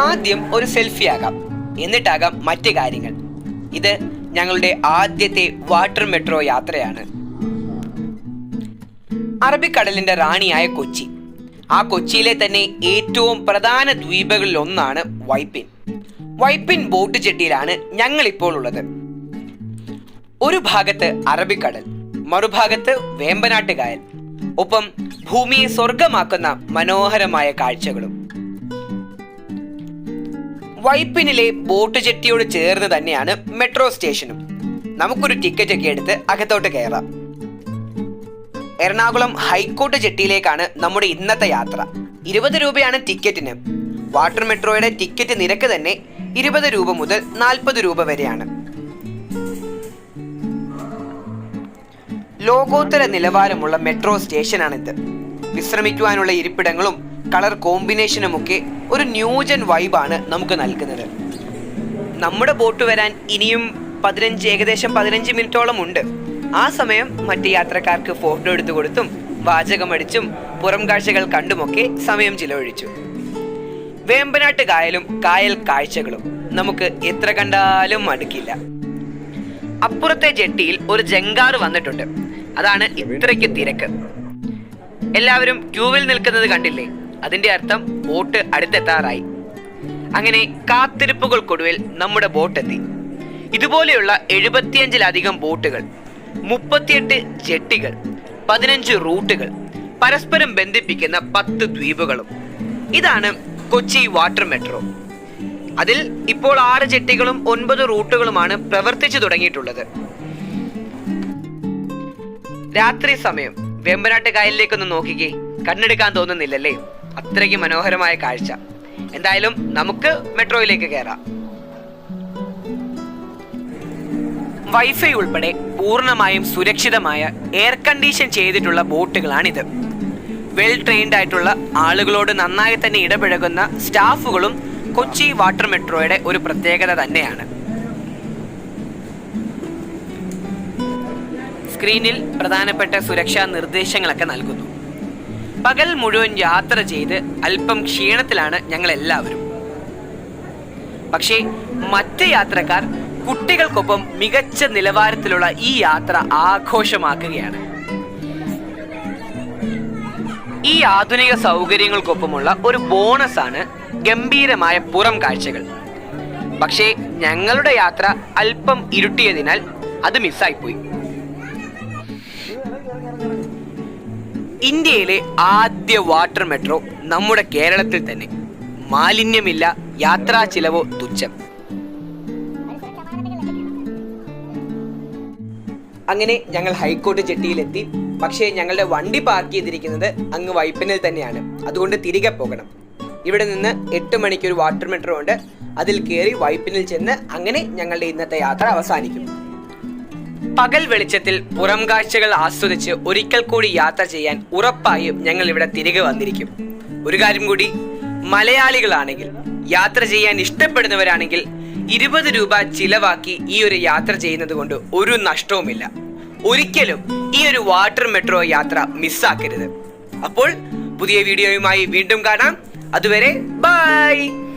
ആദ്യം ഒരു സെൽഫി ആകാം എന്നിട്ടാകാം മറ്റു കാര്യങ്ങൾ. ഇത് ഞങ്ങളുടെ ആദ്യത്തെ വാട്ടർ മെട്രോ യാത്രയാണ്. അറബിക്കടലിന്റെ റാണിയായ കൊച്ചി. ആ കൊച്ചിയിലെ തന്നെ ഏറ്റവും പ്രധാന ദ്വീപുകളിൽ ഒന്നാണ് വൈപ്പിൻ. വൈപ്പിൻ ബോട്ട് ചെട്ടിയിലാണ് ഞങ്ങൾ ഇപ്പോൾ ഉള്ളത്. ഒരു ഭാഗത്ത് അറബിക്കടൽ മറുഭാഗത്ത് വേമ്പനാട്ട് കായൽ ഒപ്പം ഭൂമിയെ സ്വർഗമാക്കുന്ന മനോഹരമായ കാഴ്ചകളും. വൈപ്പിനിലെ ബോട്ട് ജെട്ടിയോട് ചേർന്ന് തന്നെയാണ് മെട്രോ സ്റ്റേഷനും. നമുക്കൊരു ടിക്കറ്റ് ഒക്കെ എടുത്ത് അകത്തോട്ട് കയറാം. എറണാകുളം ഹൈക്കോർട്ട് ജെട്ടിയിലേക്കാണ് നമ്മുടെ ഇന്നത്തെ യാത്ര. ഇരുപത് രൂപയാണ് ടിക്കറ്റിന്. വാട്ടർ മെട്രോയുടെ ടിക്കറ്റ് നിരക്ക് തന്നെ ഇരുപത് രൂപ മുതൽ നാൽപ്പത് രൂപ വരെയാണ്. ലോകോത്തര നിലവാരമുള്ള മെട്രോ സ്റ്റേഷനാണിത്. വിശ്രമിക്കുവാനുള്ള ഇരിപ്പിടങ്ങളും കളർ കോമ്പിനേഷനും ഒക്കെ ഒരു ന്യൂജൻ വൈബാണ് നമുക്ക് നൽകുന്നത്. നമ്മുടെ ബോട്ട് വരാൻ ഇനിയും പതിനഞ്ച് ഏകദേശം പതിനഞ്ച് മിനിറ്റോളം ഉണ്ട്. ആ സമയം മറ്റ് യാത്രക്കാർക്ക് ഫോട്ടോ എടുത്തു കൊടുത്തും വാചകമടിച്ചും പുറം കാഴ്ചകൾ കണ്ടുമൊക്കെ സമയം ചിലവഴിച്ചു. വേമ്പനാട്ട് കായലും കായൽ കാഴ്ചകളും നമുക്ക് എത്ര കണ്ടാലും മടുക്കില്ല. അപ്പുറത്തെ ജെട്ടിയിൽ ഒരു ജങ്കാറ് വന്നിട്ടുണ്ട്. അതാണ് ഇത്രയ്ക്ക് തിരക്ക്. എല്ലാവരും ക്യൂവിൽ നിൽക്കുന്നത് കണ്ടില്ലേ? അതിന്റെ അർത്ഥം ബോട്ട് അടുത്തെത്താറായി. അങ്ങനെ കാത്തിരിപ്പുകൾക്കൊടുവിൽ നമ്മുടെ ബോട്ട് എത്തി. ഇതുപോലെയുള്ള എഴുപത്തിയഞ്ചിലധികം ബോട്ടുകൾ മുപ്പത്തിയെട്ട് ജെട്ടികൾ പതിനഞ്ച് റൂട്ടുകൾ പരസ്പരം ബന്ധിപ്പിക്കുന്ന പത്ത് ദ്വീപുകളും. ഇതാണ് കൊച്ചി വാട്ടർ മെട്രോ. അതിൽ ഇപ്പോൾ ആറ് ജെട്ടികളും ഒൻപത് റൂട്ടുകളുമാണ് പ്രവർത്തിച്ചു തുടങ്ങിയിട്ടുള്ളത്. രാത്രി സമയം. വെമ്പനാട്ട് കായലിലേക്കൊന്ന് നോക്കിക്കേ. കണ്ണെടുക്കാൻ തോന്നുന്നില്ലല്ലേ? അത്രയ്ക്ക് മനോഹരമായ കാഴ്ച. എന്തായാലും നമുക്ക് മെട്രോയിലേക്ക് കയറാം വൈഫൈ ഉൾപ്പെടെ പൂർണമായും സുരക്ഷിതമായ എയർ കണ്ടീഷൻ ചെയ്തിട്ടുള്ള ബോട്ടുകളാണിത്. വെൽ ട്രെയിൻഡ് ആയിട്ടുള്ള ആളുകളോട് നന്നായി തന്നെ ഇടപഴകുന്ന സ്റ്റാഫുകളും കൊച്ചി വാട്ടർ മെട്രോയുടെ ഒരു പ്രത്യേകത തന്നെയാണ്. സ്ക്രീനിൽ പ്രധാനപ്പെട്ട സുരക്ഷാ നിർദ്ദേശങ്ങളൊക്കെ നൽകുന്നു. പകൽ മുഴുവൻ യാത്ര ചെയ്ത് അല്പം ക്ഷീണത്തിലാണ് ഞങ്ങൾ എല്ലാവരും പക്ഷേ മറ്റ് യാത്രക്കാർ കുട്ടികൾക്കൊപ്പം മികച്ച നിലവാരത്തിലുള്ള ഈ യാത്ര ആഘോഷമാക്കുകയാണ്. ഈ ആധുനിക സൗകര്യങ്ങൾക്കൊപ്പമുള്ള ഒരു ബോണസാണ് ഗംഭീരമായ പുറം കാഴ്ചകൾ. പക്ഷേ ഞങ്ങളുടെ യാത്ര അല്പം ഇരുട്ടിയതിനാൽ അത് മിസ്സായിപ്പോയി. ഇന്ത്യയിലെ ആദ്യ വാട്ടർ മെട്രോ നമ്മുടെ കേരളത്തിൽ തന്നെ. മാലിന്യമില്ല യാത്രാ ചിലവോ തുച്ഛം. അങ്ങനെ ഞങ്ങൾ ഹൈക്കോർട്ട് ജെട്ടിയിലെത്തി പക്ഷേ ഞങ്ങളുടെ വണ്ടി പാർക്ക് ചെയ്തിരിക്കുന്നത് അങ്ങ് വൈപ്പിനിൽ തന്നെയാണ്. അതുകൊണ്ട് തിരികെ പോകണം. ഇവിടെ നിന്ന് എട്ട് മണിക്ക് ഒരു വാട്ടർ മെട്രോ ഉണ്ട്. അതിൽ കയറി വൈപ്പിനിൽ ചെന്ന് അങ്ങനെ ഞങ്ങളുടെ ഇന്നത്തെ യാത്ര അവസാനിക്കും പകൽ വെളിച്ചത്തിൽ പുറം കാഴ്ചകൾ ആസ്വദിച്ച് ഒരിക്കൽ കൂടി യാത്ര ചെയ്യാൻ ഉറപ്പായും ഞങ്ങൾ ഇവിടെ തിരികെ വന്നിരിക്കും. ഒരു കാര്യം കൂടി മലയാളികളാണെങ്കിൽ യാത്ര ചെയ്യാൻ ഇഷ്ടപ്പെടുന്നവരാണെങ്കിൽ ഇരുപത് രൂപ ചിലവാക്കി ഈ ഒരു യാത്ര ചെയ്യുന്നത് കൊണ്ട് ഒരു നഷ്ടവുമില്ല. ഒരിക്കലും ഈ ഒരു വാട്ടർ മെട്രോ യാത്ര മിസ്സാക്കരുത്. അപ്പോൾ പുതിയ വീഡിയോയുമായി വീണ്ടും കാണാം. അതുവരെ ബൈ!